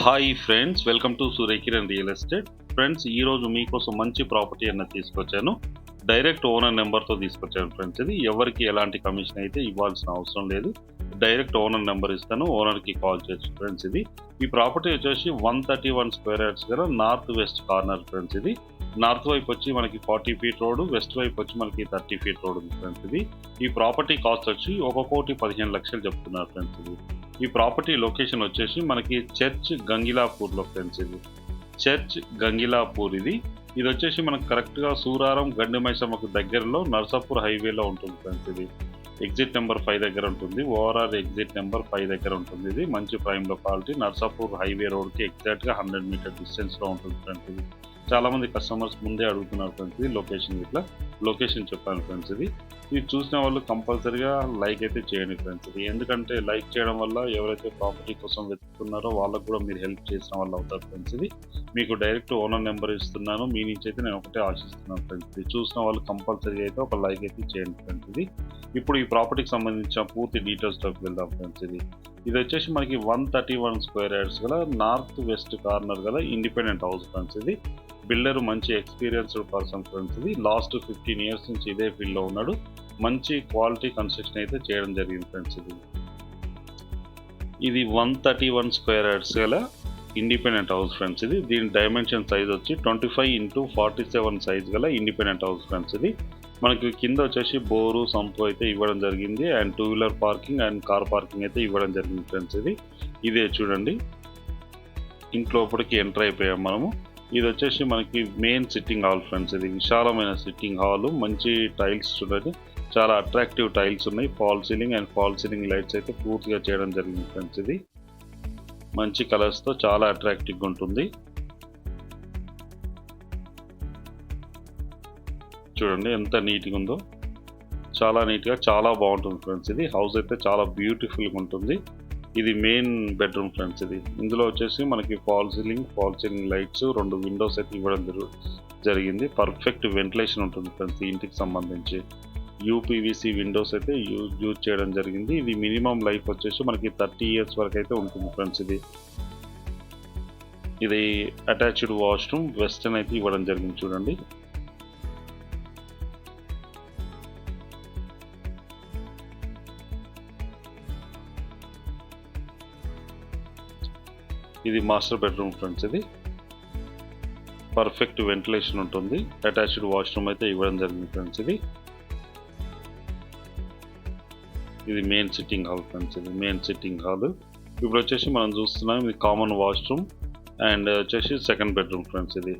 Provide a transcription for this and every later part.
Hi friends welcome to Suryakiran real estate. Friends ఈ రోజు మీకోసం మంచి ప్రాపర్టీ అన్న తీసుకొచ్చాను. డైరెక్ట్ ఓనర్ నెంబర్తో తీసుకొచ్చాను ఫ్రెండ్స్ ఇది. ఎవరికి ఎలాంటి కమిషన్ అయితే ఇవ్వాల్సిన అవసరం లేదు. డైరెక్ట్ ఓనర్ నెంబర్ ఇస్తాను ఓనర్కి కాల్ చేయొచ్చు ఫ్రెండ్స్ ఇది. ఈ ప్రాపర్టీ వచ్చేసి one thirty one square yards దగ్గర నార్త్ వెస్ట్ కార్నర్ ఫ్రెండ్స్ ఇది. నార్త్ వైపు వచ్చి మనకి ఫార్టీ ఫీట్ రోడ్ వెస్ట్ వైపు వచ్చి మనకి థర్టీ ఫీట్ రోడ్ ఉంది ఫ్రెండ్స్ ఇది. ఈ ప్రాపర్టీ కాస్ట్ వచ్చి ఒక కోటి పదిహేను లక్షలు చెప్తున్నారు ఫ్రెండ్స్ ఇది. ఈ ప్రాపర్టీ లొకేషన్ వచ్చేసి మనకి చర్చ్ గంగిలాపూర్లో ఫ్రెండ్స్ ఇది. చర్చ్ గంగిలాపూర్ ఇది. ఇది వచ్చేసి మనకు కరెక్ట్గా సూరారం గండిమైసమ్మకు దగ్గరలో నర్సాపూర్ హైవేలో ఉంటుంది ఫ్రెండ్స్ ఇది. ఎగ్జిట్ నెంబర్ ఫైవ్ దగ్గర ఉంటుంది. ఓవరాల్ ఎగ్జిట్ నెంబర్ ఫైవ్ దగ్గర ఉంటుంది ఇది. మంచి ప్రైమ్ లొకాలిటీ నర్సాపూర్ హైవే రోడ్కి ఎగ్జాక్ట్గా హండ్రెడ్ మీటర్ డిస్టెన్స్లో ఉంటుంది ఫ్రెండ్స్ ఇది. చాలా మంది కస్టమర్స్ ముందే అడుగుతున్నారు ఫ్రెండ్స్ ఇది లొకేషన్ ఇట్లా. లొకేషన్ చెప్పాను ఫ్రెండ్స్ ఇది. ఇది చూసిన వాళ్ళు కంపల్సరీగా లైక్ అయితే చేయండి ఫ్రెండ్స్ ఇది. ఎందుకంటే లైక్ చేయడం వల్ల ఎవరైతే ప్రాపర్టీ కోసం వెతుకుతున్నారో వాళ్ళకు కూడా మీరు హెల్ప్ చేసిన వాళ్ళు అవుతారు ఫ్రెండ్స్ ఇది. మీకు డైరెక్ట్ ఓనర్ నెంబర్ ఇస్తున్నాను మీ నుంచి అయితే నేను ఒకటే ఆశిస్తున్నాను ఫ్రెండ్స్ ఇది. చూసిన వాళ్ళు కంపల్సరీగా అయితే ఒక లైక్ అయితే చేయండి ఫ్రెండ్స్ ఇది. ఇప్పుడు ఈ ప్రాపర్టీకి సంబంధించిన పూర్తి డీటెయిల్స్లోకి వెళ్దాం ఫ్రెండ్స్ ఇది. ఇది వచ్చేసి మనకి one thirty one square yards గల నార్త్ వెస్ట్ కార్నర్ గల ఇండిపెండెంట్ హౌస్ ఫ్రెండ్స్ ఇది. బిల్డర్ మంచి ఎక్స్పీరియన్స్డ్ పర్సన్ ఫ్రెండ్స్ ఇది. లాస్ట్ ఫిఫ్టీన్ ఇయర్స్ నుంచి ఇదే ఫీల్డ్లో ఉన్నాడు. మంచి క్వాలిటీ కన్స్ట్రక్షన్ అయితే చేయడం జరిగింది ఫ్రెండ్స్ ఇది. ఇది one thirty one square yards గల ఇండిపెండెంట్ హౌస్ ఫ్రెండ్స్ ఇది. దీని డైమెన్షన్ సైజ్ వచ్చి twenty five into forty seven size గల ఇండిపెండెంట్ హౌస్ ఫ్రెండ్స్ ఇది. మనకి కింద వచ్చేసి బోరు సంపు అయితే ఇవ్వడం జరిగింది. And two wheeler parking and car parking అయితే ఇవ్వడం జరిగింది ఫ్రెండ్స్ ఇది. ఇదే చూడండి. ఇంట్లోపలికి ఎంటర్ అయిపోయాం మనము. ఇది వచ్చేసి మనకి మెయిన్ సిట్టింగ్ హాల్ ఫ్రెండ్స్ ఇది విశాలమైన సిట్టింగ్ హాల్ మంచి టైల్స్ చూడండి. చాలా అట్రాక్టివ్ టైల్స్ ఉన్నాయి. Fall ceiling and fall ceiling lights అయితే పూర్తిగా చేయడం జరిగింది ఫ్రెండ్స్ ఇది మంచి కలర్స్తో చాలా అట్రాక్టివ్గా ఉంటుంది. చూడండి ఎంత నీట్గా ఉందో. చాలా నీట్గా చాలా బాగుంటుంది ఫ్రెండ్స్ ఇది హౌస్ అయితే చాలా బ్యూటిఫుల్గా ఉంటుంది. ఇది మెయిన్ బెడ్రూమ్ ఫ్రెండ్స్ ఇది. ఇందులో వచ్చేసి మనకి fall ceiling fall ceiling lights రెండు విండోస్ అయితే ఇవ్వడం జరిగింది. పర్ఫెక్ట్ వెంటిలేషన్ ఉంటుంది ఫ్రెండ్స్ ఈ ఇంటికి సంబంధించి. యూపీవీసీ విండోస్ అయితే యూజ్ యూజ్ చేయడం జరిగింది. ఇది మినిమం లైఫ్ వచ్చేసి మనకి థర్టీ ఇయర్స్ వరకు అయితే ఉంటుంది ఫ్రెండ్స్ ఇది. ఇది అటాచ్డ్ వాష్రూమ్ వెస్టర్న్ అయితే ఇవ్వడం జరిగింది చూడండి. ఇది మాస్టర్ బెడ్రూమ్ ఫ్రెండ్స్ ఇది. పర్ఫెక్ట్ వెంటిలేషన్ ఉంటుంది. అటాచ్డ్ వాష్రూమ్ అయితే ఇవ్వడం జరిగింది ఫ్రెండ్స్ ఇది. ఇది మెయిన్ సిట్టింగ్ హాల్ ఫ్రెండ్స్ ఇది. Main sitting hall. ఇప్పుడు వచ్చేసి మనం చూస్తున్నాం ఇది కామన్ వాష్రూమ్ అండ్ వచ్చేసి సెకండ్ బెడ్రూమ్ ఫ్రెండ్స్ ఇది.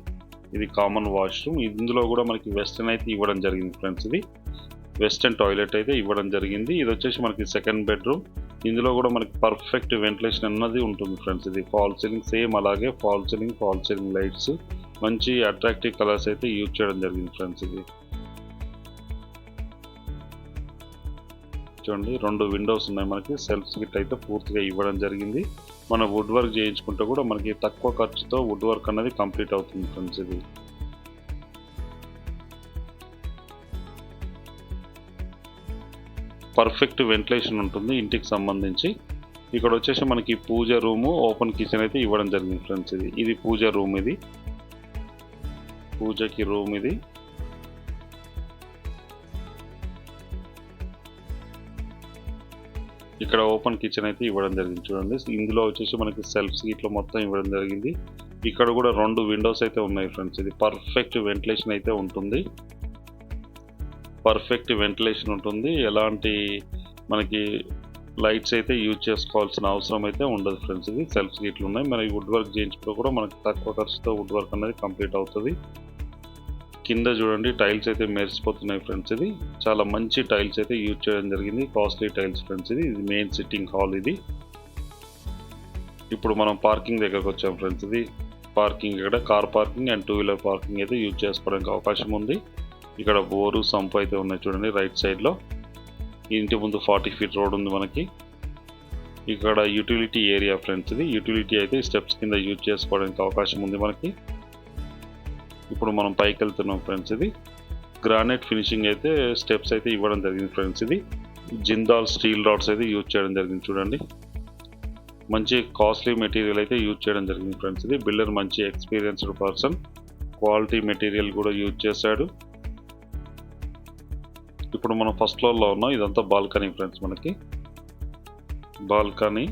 ఇది కామన్ వాష్రూమ్. ఇందులో కూడా మనకి వెస్టర్న్ అయితే ఇవ్వడం జరిగింది ఫ్రెండ్స్ ఇది. వెస్టర్న్ టాయిలెట్ అయితే ఇవ్వడం జరిగింది. ఇది వచ్చేసి మనకి సెకండ్ బెడ్రూమ్. ఇందులో కూడా మనకి పర్ఫెక్ట్ వెంటిలేషన్ అన్నది ఉంటుంది ఫ్రెండ్స్ ఇది ఫాల్ సీలింగ్ సేమ్ అలాగే fall ceiling fall ceiling lights మంచి అట్రాక్టివ్ కలర్స్ అయితే యూజ్ చేయడం జరిగింది ఫ్రెండ్స్ ఇది. చూడండి రెండు విండోస్ ఉన్నాయి మనకి. సెల్ఫ్స్ గిట్ అయితే పూర్తిగా ఇవ్వడం జరిగింది. మన వుడ్ వర్క్ చేయించుకుంటే కూడా మనకి తక్కువ ఖర్చుతో వుడ్ వర్క్ అనేది కంప్లీట్ అవుతుంది ఫ్రెండ్స్ ఇది. పర్ఫెక్ట్ వెంటిలేషన్ ఉంటుంది ఇంటికి సంబంధించి. ఇక్కడ వచ్చేసి మనకి పూజ రూము ఓపెన్ కిచెన్ అయితే ఇవ్వడం జరిగింది ఫ్రెండ్స్ ఇది. ఇది పూజ రూమ్ ఇది. పూజకి రూమ్ ఇది. ఇక్కడ ఓపెన్ కిచెన్ అయితే ఇవ్వడం జరిగింది చూడండి. ఇందులో వచ్చేసి మనకి సెల్ఫ్ ఇట్లా మొత్తం ఇవ్వడం జరిగింది. ఇక్కడ కూడా రెండు విండోస్ అయితే ఉన్నాయి ఫ్రెండ్స్ ఇది. పర్ఫెక్ట్ వెంటిలేషన్ అయితే ఉంటుంది. పర్ఫెక్ట్ వెంటిలేషన్ ఉంటుంది. ఎలాంటి మనకి లైట్స్ అయితే యూజ్ చేసుకోవాల్సిన అవసరం అయితే ఉండదు ఫ్రెండ్స్ ఇది సెల్ఫ్ గీట్లు ఉన్నాయి. మనకి వుడ్ వర్క్ చేయించుకుంటే కూడా మనకి తక్కువ ఖర్చుతో వుడ్ వర్క్ అనేది కంప్లీట్ అవుతుంది. కింద చూడండి టైల్స్ అయితే మెరిసిపోతున్నాయి ఫ్రెండ్స్ ఇది చాలా మంచి టైల్స్ అయితే యూజ్ చేయడం జరిగింది. కాస్ట్లీ టైల్స్ ఫ్రెండ్స్ ఇది ఇది మెయిన్ సిట్టింగ్ హాల్ ఇది. ఇప్పుడు మనం పార్కింగ్ దగ్గరకు వచ్చాం ఫ్రెండ్స్ ఇది పార్కింగ్ ఇక్కడ. Car parking and two wheeler parking అయితే యూజ్ చేసుకోవడానికి అవకాశం ఉంది. ఇక్కడ బోరు సంపు అయితే ఉన్నాయి చూడండి రైట్ సైడ్లో ఇంటి ముందు ఫార్టీ ఫీట్ రోడ్ ఉంది మనకి. ఇక్కడ యూటిలిటీ ఏరియా ఫ్రెండ్స్ ఇది. యూటిలిటీ అయితే స్టెప్స్ కింద యూజ్ చేసుకోవడానికి అవకాశం ఉంది మనకి. ఇప్పుడు మనం పైకి వెళ్తున్నాం ఫ్రెండ్స్ ఇది. గ్రానైట్ ఫినిషింగ్ అయితే స్టెప్స్ అయితే ఇవ్వడం జరిగింది ఫ్రెండ్స్ ఇది. జిందాల్ స్టీల్ రాడ్స్ అయితే యూజ్ చేయడం జరిగింది చూడండి. మంచి కాస్ట్లీ మెటీరియల్ అయితే యూజ్ చేయడం జరిగింది ఫ్రెండ్స్ ఇది. బిల్డర్ మంచి ఎక్స్పీరియన్స్డ్ పర్సన్ క్వాలిటీ మెటీరియల్ కూడా యూజ్ చేశాడు. ఇప్పుడు మనం ఫస్ట్ ఫ్లోర్లో ఉన్నాం. ఇదంతా బాల్కనీ ఫ్రెండ్స్ మనకి. బాల్కనీ.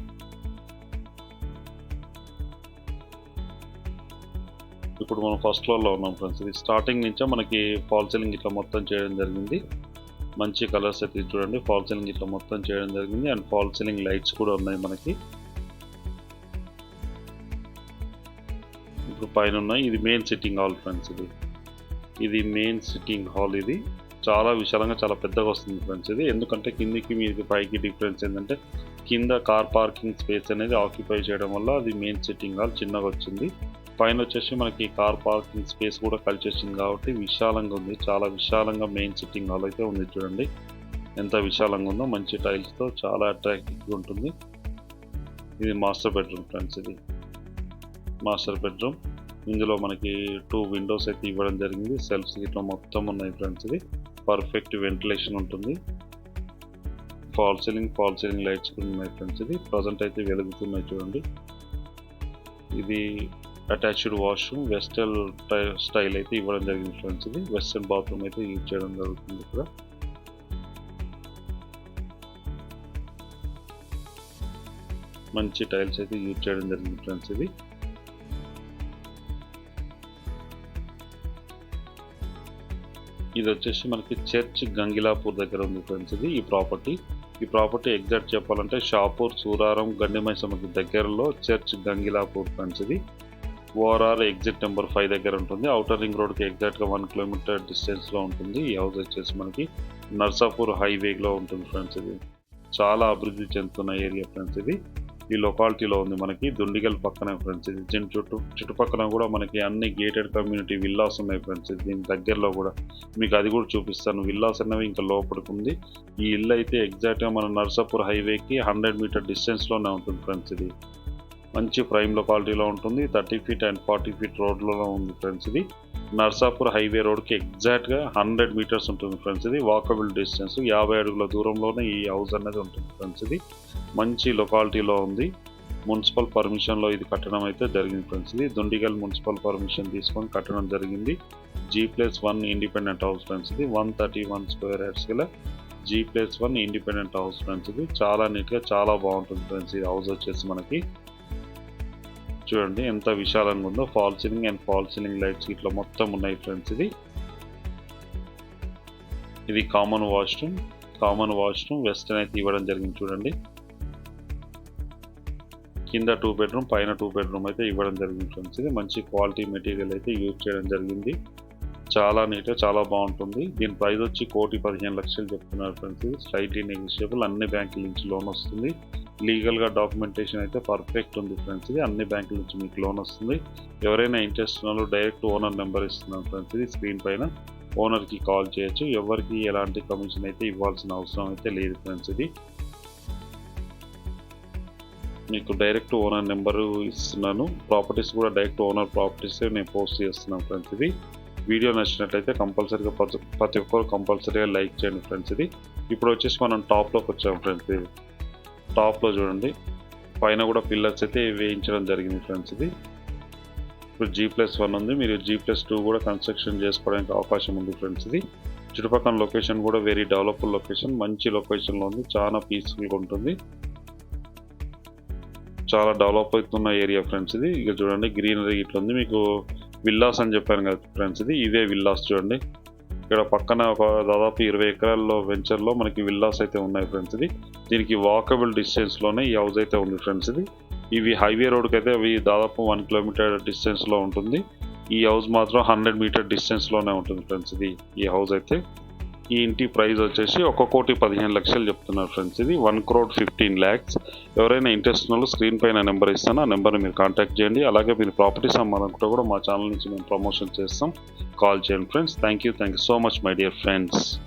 ఇప్పుడు మనం ఫస్ట్ ఫ్లోర్లో ఉన్నాం ఫ్రెండ్స్ ఇది స్టార్టింగ్ నుంచే మనకి ఫాల్ సీలింగ్ ఇట్లా మొత్తం చేయడం జరిగింది. మంచి కలర్స్ అయితే చూడండి. ఫాల్ సీలింగ్ ఇట్లా మొత్తం చేయడం జరిగింది. అండ్ ఫాల్ సీలింగ్ లైట్స్ కూడా ఉన్నాయి మనకి. ఇప్పుడు పైన ఉన్నాయి. ఇది మెయిన్ సిట్టింగ్ హాల్ ఫ్రెండ్స్ ఇది. ఇది మెయిన్ సిట్టింగ్ హాల్ ఇది. చాలా విశాలంగా చాలా పెద్దగా వస్తుంది ఫ్రెండ్స్ ఇది. ఎందుకంటే కిందికి మీది పైకి డిఫరెన్స్ ఏంటంటే కింద కార్ పార్కింగ్ స్పేస్ అనేది ఆక్యుపై చేయడం వల్ల అది మెయిన్ సిట్టింగ్ హాల్ చిన్నగా వచ్చింది. పైన వచ్చేసి మనకి కార్ పార్కింగ్ స్పేస్ కూడా కలిసి వచ్చింది కాబట్టి విశాలంగా ఉంది. చాలా విశాలంగా మెయిన్ సిట్టింగ్ హాల్ అయితే ఉంది చూడండి. ఎంత విశాలంగా ఉందో మంచి టైల్స్తో చాలా అట్రాక్టివ్గా ఉంటుంది. ఇది మాస్టర్ బెడ్రూమ్ ఫ్రెండ్స్ ఇది. మాస్టర్ బెడ్రూమ్ ఇందులో మనకి టూ విండోస్ అయితే ఇవ్వడం జరిగింది. సెల్ఫ్స్ ఇట్లా మొత్తం ఉన్నాయి ఫ్రెండ్స్ ఇది. పర్ఫెక్ట్ వెంటిలేషన్ ఉంటుంది. Fall ceiling fall ceiling lights కూడా ఉన్నాయి ఫ్రెండ్స్ ఇది. ప్రజెంట్ అయితే వెలుగుతున్నాయి చూడండి. ఇది అటాచ్డ్ వాష్రూమ్ వెస్టర్న్ స్టైల్ అయితే ఇవ్వడం జరిగింది ఫ్రెండ్స్ ఇది. వెస్టర్న్ బాత్రూమ్ అయితే యూజ్ చేయడం జరుగుతుంది ఇక్కడ. మంచి టైల్స్ అయితే యూజ్ చేయడం జరిగింది ఫ్రెండ్స్ ఇది. ఇది వచ్చేసి మనకి చర్చ్ గంగిలాపూర్ దగ్గర ఉంది ఫ్రెండ్స్ ఇది ఈ ప్రాపర్టీ ఈ ప్రాపర్టీ ఎగ్జాక్ట్ చెప్పాలంటే షాపూర్ సూరారం గండిమైసమ్మకి దగ్గరలో చర్చ్ గంగిలాపూర్ ఫ్రెండ్స్ ఇది. ఓఆర్ఆర్ ఎగ్జిట్ నెంబర్ ఫైవ్ దగ్గర ఉంటుంది. అవుటర్ రింగ్ రోడ్కి ఎగ్జాక్ట్గా వన్ కిలోమీటర్ డిస్టెన్స్లో ఉంటుంది. ఈ హౌస్ వచ్చేసి మనకి నర్సాపూర్ హైవేలో ఉంటుంది ఫ్రెండ్స్ ఇది. చాలా అభివృద్ధి చెందుతున్న ఏరియా ఫ్రెండ్స్ ఇది. ఈ లొకాలిటీలో ఉంది మనకి. దుండిగల్ పక్కనే ఫ్రెండ్స్ ఇది దీని చుట్టూ చుట్టుపక్కల కూడా మనకి అన్ని గేటెడ్ కమ్యూనిటీ విల్లాస్ ఉన్నాయి ఫ్రెండ్స్ దీని దగ్గరలో కూడా. మీకు అది కూడా చూపిస్తాను. విల్లాస్ అనేవి ఇంకా లోపలికి ఉంది. ఈ ఇల్లు అయితే ఎగ్జాక్ట్గా మన నర్సాపూర్ హైవేకి హండ్రెడ్ మీటర్ డిస్టెన్స్లోనే ఉంటుంది ఫ్రెండ్స్ ఇది. మంచి ప్రైమ్ లొకాలిటీలో ఉంటుంది. Thirty feet and forty feet రోడ్లలో ఉంది ఫ్రెండ్స్ ఇది. నర్సాపూర్ హైవే రోడ్కి ఎగ్జాక్ట్గా హండ్రెడ్ మీటర్స్ ఉంటుంది ఫ్రెండ్స్ ఇది. వాకబుల్ డిస్టెన్స్ యాభై అడుగుల దూరంలోనే ఈ హౌస్ అనేది ఉంటుంది ఫ్రెండ్స్ ఇది. మంచి లొకాలిటీలో ఉంది. మున్సిపల్ పర్మిషన్లో ఇది కట్టడం అయితే జరిగింది ఫ్రెండ్స్ ఇది. దుండిగల్ మున్సిపల్ పర్మిషన్ తీసుకొని కట్టడం జరిగింది. G plus one independent house friends ఇది. One thirty one square yards గల G plus one independent house friends ఇది. చాలా నీట్గా చాలా బాగుంటుంది ఫ్రెండ్స్ ఈ హౌస్ వచ్చేసి మనకి. చూడండి ఎంత విశాలంగా ఉందో. Fall ceiling and fall ceiling lights ఇట్లా మొత్తం ఉన్నాయి ఫ్రెండ్స్ ఇది. ఇది common washroom common washroom western అయితే ఇవ్వడం జరిగింది చూడండి. కింద టూ బెడ్రూమ్ పైన టూ బెడ్రూమ్ అయితే ఇవ్వడం జరిగింది ఫ్రెండ్స్ ఇది. మంచి క్వాలిటీ మెటీరియల్ అయితే యూజ్ చేయడం జరిగింది. చాలా నీట్గా చాలా బాగుంటుంది. దీని ప్రైస్ వచ్చి కోటి పదిహేను లక్షలు చెప్తున్నారు ఫ్రెండ్స్. స్లైట్లీ నెగిషియబుల్ అన్ని బ్యాంకుల నుంచి లోన్ వస్తుంది. లీగల్గా డాక్యుమెంటేషన్ అయితే పర్ఫెక్ట్ ఉంది ఫ్రెండ్స్. ఇది అన్ని బ్యాంకుల నుంచి మీకు లోన్ వస్తుంది. ఎవరైనా ఇంట్రెస్ట్ ఉన్న డైరెక్ట్ ఓనర్ నెంబర్ ఇస్తున్నాను ఫ్రెండ్స్. ఇది స్క్రీన్ పైన ఓనర్కి కాల్ చేయొచ్చు. ఎవరికి ఎలాంటి కమిషన్ అయితే ఇవ్వాల్సిన అవసరం అయితే లేదు ఫ్రెండ్స్ ఇది. మీకు డైరెక్ట్ ఓనర్ నెంబరు ఇస్తున్నాను. ప్రాపర్టీస్ కూడా డైరెక్ట్ ఓనర్ ప్రాపర్టీస్ నేను పోస్ట్ చేస్తున్నాను ఫ్రెండ్స్ ఇది. వీడియో నచ్చినట్లయితే కంపల్సరీగా ప్రతి ప్రతి ఒక్కరు కంపల్సరీగా లైక్ చేయండి ఫ్రెండ్స్ ఇది. ఇప్పుడు వచ్చేసి మనం టాప్లోకి వచ్చాము ఫ్రెండ్స్ ఇది. టాప్లో చూడండి. పైన కూడా పిల్లర్స్ అయితే వేయించడం జరిగింది ఫ్రెండ్స్ ఇది. ఇప్పుడు జీ ప్లస్ వన్ ఉంది. మీరు జీ ప్లస్ టూ కూడా కన్స్ట్రక్షన్ చేసుకోవడానికి అవకాశం ఉంది ఫ్రెండ్స్ ఇది. చుట్టుపక్కల లొకేషన్ కూడా వెరీ డెవలప్డ్ లొకేషన్ మంచి లొకేషన్లో ఉంది. చాలా పీస్ఫుల్గా ఉంటుంది. చాలా డెవలప్ అవుతున్న ఏరియా ఫ్రెండ్స్ ఇది. ఇక చూడండి గ్రీనరీ ఇట్లా ఉంది మీకు విల్లాస్ అని చెప్పాను కదా ఫ్రెండ్స్ ఇది ఇదే విల్లాస్ చూడండి. ఇక్కడ పక్కన ఒక దాదాపు ఇరవై ఎకరాల్లో వెంచర్లో మనకి విల్లాస్ అయితే ఉన్నాయి ఫ్రెండ్స్ ఇది దీనికి వాకబుల్ డిస్టెన్స్లోనే ఈ హౌస్ అయితే ఉంది ఫ్రెండ్స్ ఇది ఇవి హైవే రోడ్కి అయితే అవి దాదాపు వన్ కిలోమీటర్ డిస్టెన్స్లో ఉంటుంది. ఈ హౌస్ మాత్రం హండ్రెడ్ మీటర్ డిస్టెన్స్లోనే ఉంటుంది ఫ్రెండ్స్ ఇది ఈ హౌస్ అయితే. ఈ ఇంటి ప్రైస్ వచ్చేసి ఒక కోటి పదిహేను లక్షలు చెప్తున్నారు ఫ్రెండ్స్ ఇది. One crore fifteen lakhs. ఎవరైనా ఇంట్రెస్ట్ ఉన్న స్క్రీన్ పైన నెంబర్ ఇస్తాను. ఆ నెంబర్ని మీరు కాంటాక్ట్ చేయండి. అలాగే మీరు ప్రాపర్టీస్ అమ్మాలనుకుంటే కూడా మా ఛానల్ నుంచి మేము ప్రమోషన్ చేస్తాం. కాల్ చేయండి friends. Thank you. Thank you so much my dear friends.